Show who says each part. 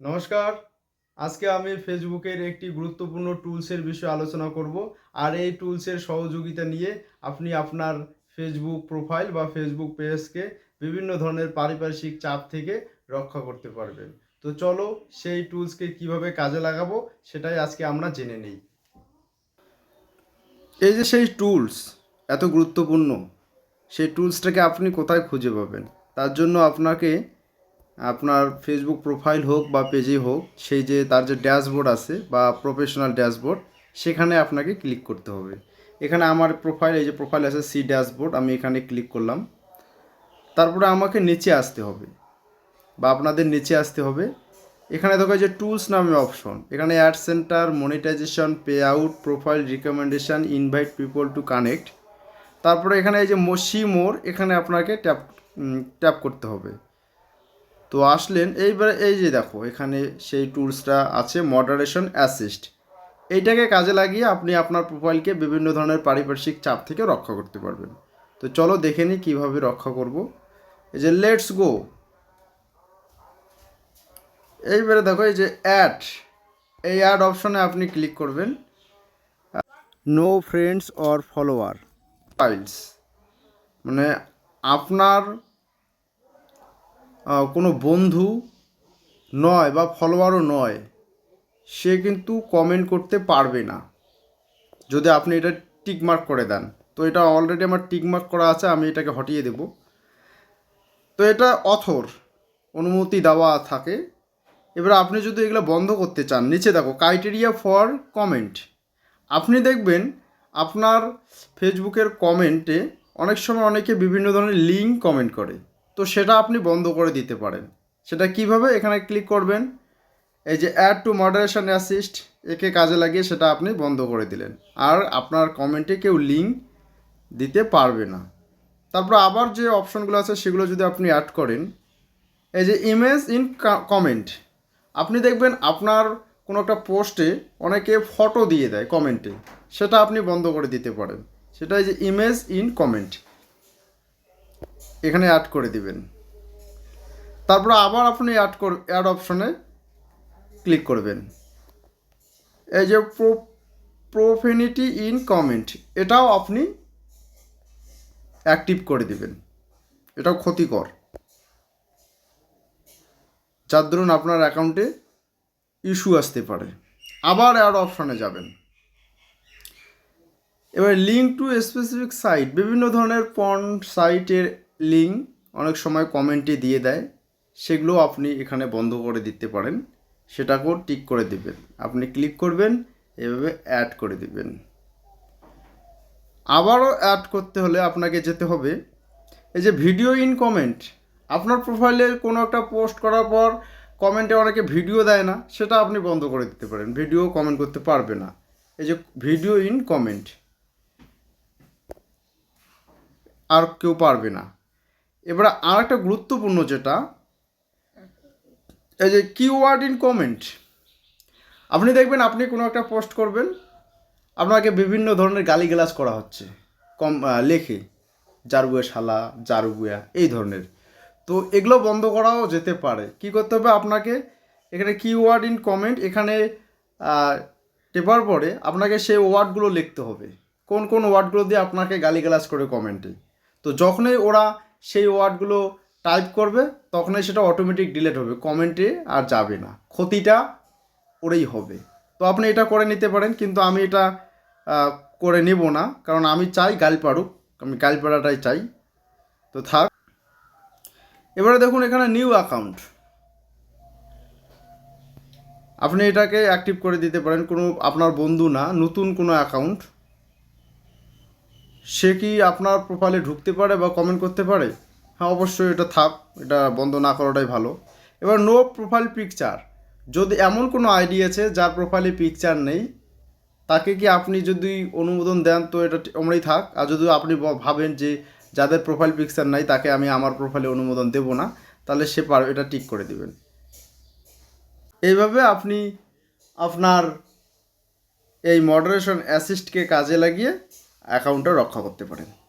Speaker 1: নমস্কার। আজকে আমি ফেসবুকের একটি গুরুত্বপূর্ণ টুলসের বিষয়ে আলোচনা করব। আর এই টুলসের সহযোগিতা নিয়ে আপনি আপনার ফেসবুক প্রোফাইল বা ফেসবুক পেজকে বিভিন্ন ধরনের পারিপার্শ্বিক চাপ থেকে রক্ষা করতে পারবেন। তো চলো সেই টুলসকে কীভাবে কাজে লাগাবো সেটাই আজকে আমরা জেনে নিই। এই যে সেই টুলস এত গুরুত্বপূর্ণ, সেই টুলসটাকে আপনি কোথায় খুঁজে পাবেন? তার জন্য আপনাকে আপনার ফেসবুক প্রোফাইল হোক বা পেজে হোক, সেই যে তার যে ড্যাশবোর্ড আছে বা প্রফেশনাল ড্যাশবোর্ড সেখানে আপনাকে ক্লিক করতে হবে। এখানে আমার প্রোফাইল এই যে প্রোফাইল আছে সি ড্যাশবোর্ড আমি এখানে ক্লিক করলাম। তারপরে আমাকে নিচে আসতে হবে বা আপনাদের নিচে আসতে হবে। এখানে দেখো যে টুলস নামে অপশন এখানে ad centre monetisation pay out profile recommendation invite people to connect তারপরে এখানে এই যে সি মোর এখানে আপনাকে ট্যাপ ট্যাপ করতে হবে। তো আসলেন, এইবার এই যে দেখো, এখানে সেই টুলসটা আছে মডারেশন অ্যাসিস্ট এইটাকে কাজে লাগিয়ে আপনি আপনার প্রোফাইলকে বিভিন্ন ধরনের পারিপার্শ্বিক চাপ থেকে রক্ষা করতে পারবেন। তো চলো দেখে নিই কীভাবে রক্ষা করব। এই যে লেটস গো এইবারে দেখো, এই যে অ্যাড এই অ্যাড অপশনে আপনি ক্লিক করবেন। No friends or follower files মানে আপনার কোনো বন্ধু নয় বা ফলোয়ারও নয়, সে কিন্তু কমেন্ট করতে পারবে না। যদি আপনি এটা টিকমার্ক করে দেন। তো এটা অলরেডি আমার টিকমার্ক করা আছে, আমি এটাকে হটিয়ে দেব। তো এটা অথর অনুমতি দেওয়া থাকে। এবার আপনি যদি এগুলো বন্ধ করতে চান, নিচে দেখো ক্রাইটেরিয়া ফর কমেন্ট আপনি দেখবেন আপনার ফেসবুকের কমেন্টে অনেক সময় অনেকে বিভিন্ন ধরনের লিঙ্ক কমেন্ট করে। তো সেটা আপনি বন্ধ করে দিতে পারেন। সেটা কীভাবে? এখানে ক্লিক করবেন। এই যে অ্যাড টু মডারেশন অ্যাসিস্ট একে কাজে লাগিয়ে সেটা আপনি বন্ধ করে দিলেন। আর আপনার কমেন্টে কেউ লিঙ্ক দিতে পারবে না। তারপর আবার যে অপশনগুলো আছে, সেগুলো যদি আপনি অ্যাড করেন, এই যে ইমেজ ইন কমেন্ট আপনি দেখবেন আপনার কোনো একটা পোস্টে অনেকে ফটো দিয়ে দেয় কমেন্টে সেটা আপনি বন্ধ করে দিতে পারেন। সেটা এই যে ইমেজ ইন কমেন্ট এখানে অ্যাড করে দিবেন। তারপর আবার আপনি অ্যাড কর অ্যাড অপশনে ক্লিক করবেন। এই যে প্রো প্রোফেনিটি ইন কমেন্ট এটাও আপনি অ্যাক্টিভ করে দিবেন। এটাও ক্ষতিকর। যার ধরুন আপনার অ্যাকাউন্টে ইস্যু আসতে পারে। আবার অ্যাড অপশনে যাবেন। এবার লিঙ্ক টু স্পেসিফিক সাইট বিভিন্ন ধরনের পন সাইটের লিঙ্ক অনেক সময় কমেন্টে দিয়ে দেয় সেগুলো আপনি এখানে বন্ধ করে দিতে পারেন। সেটাকেও টিক করে দিবেন। আপনি ক্লিক করবেন, এভাবে অ্যাড করে দিবেন। আবারও অ্যাড করতে হলে আপনাকে যেতে হবে, এই যে ভিডিও ইন কমেন্ট। আপনার প্রোফাইলে কোনো একটা পোস্ট করার পর কমেন্টে অনেকে ভিডিও দেয় না, সেটা আপনি বন্ধ করে দিতে পারেন। ভিডিও কমেন্ট করতে পারবে না। এই যে ভিডিও ইন কমেন্ট। আর কেউ পারবে না। এবার আর একটা গুরুত্বপূর্ণ যেটা, এই যে কিওয়ার্ড ইন কমেন্ট আপনি দেখবেন আপনি কোনো একটা পোস্ট করবেন, আপনাকে বিভিন্ন ধরনের গালিগালাজ করা হচ্ছে, কম লেখে জারুয়া শালা জারুয়া এই ধরনের। তো এগুলো বন্ধ করাও যেতে পারে। কি করতে হবে আপনাকে, এখানে কিওয়ার্ড ইন কমেন্ট এখানে টেপার পরে আপনাকে সেই ওয়ার্ডগুলো লিখতে হবে। কোন কোন ওয়ার্ডগুলো দিয়ে আপনাকে গালিগালাজ করে কমেন্টে তো যখনই ওরা সেই ওয়ার্ডগুলো টাইপ করবে, তখনই সেটা অটোমেটিক ডিলেট হবে কমেন্টে আর যাবে না। ক্ষতিটা ওরেই হবে। তো আপনি এটা করে নিতে পারেন, কিন্তু আমি এটা করে নেব না, কারণ আমি চাই গাল পাড়ুক, আমি গাল পাড়াটাই চাই। তো থাক। এবারে দেখুন এখানে নিউ অ্যাকাউন্ট আপনি এটাকে অ্যাক্টিভ করে দিতে পারেন, কোনো, আপনার বন্ধু না, নতুন কোনো অ্যাকাউন্ট সে কি আপনার প্রোফাইলে ঢুকতে পারে বা কমেন্ট করতে পারে? হ্যাঁ অবশ্যই এটা থাক, এটা বন্ধ না করাটাই ভালো। এবার নো প্রোফাইল পিকচার যদি এমন কোনো আইডি আছে যার প্রোফাইলে পিকচার নেই, তাকে কি আপনি যদি অনুমোদন দেন, তো এটা আমরাই থাক। আর যদি আপনি ভাবেন যে যাদের প্রোফাইল পিকচার নাই, তাকে আমি আমার প্রোফাইলে অনুমোদন দেব না, তাহলে সে পার এটা ঠিক করে দিবেন। এইভাবে আপনি আপনার এই মডারেশন অ্যাসিস্টকে কাজে লাগিয়ে অ্যাকাউন্টটা রক্ষা করতে পারেন।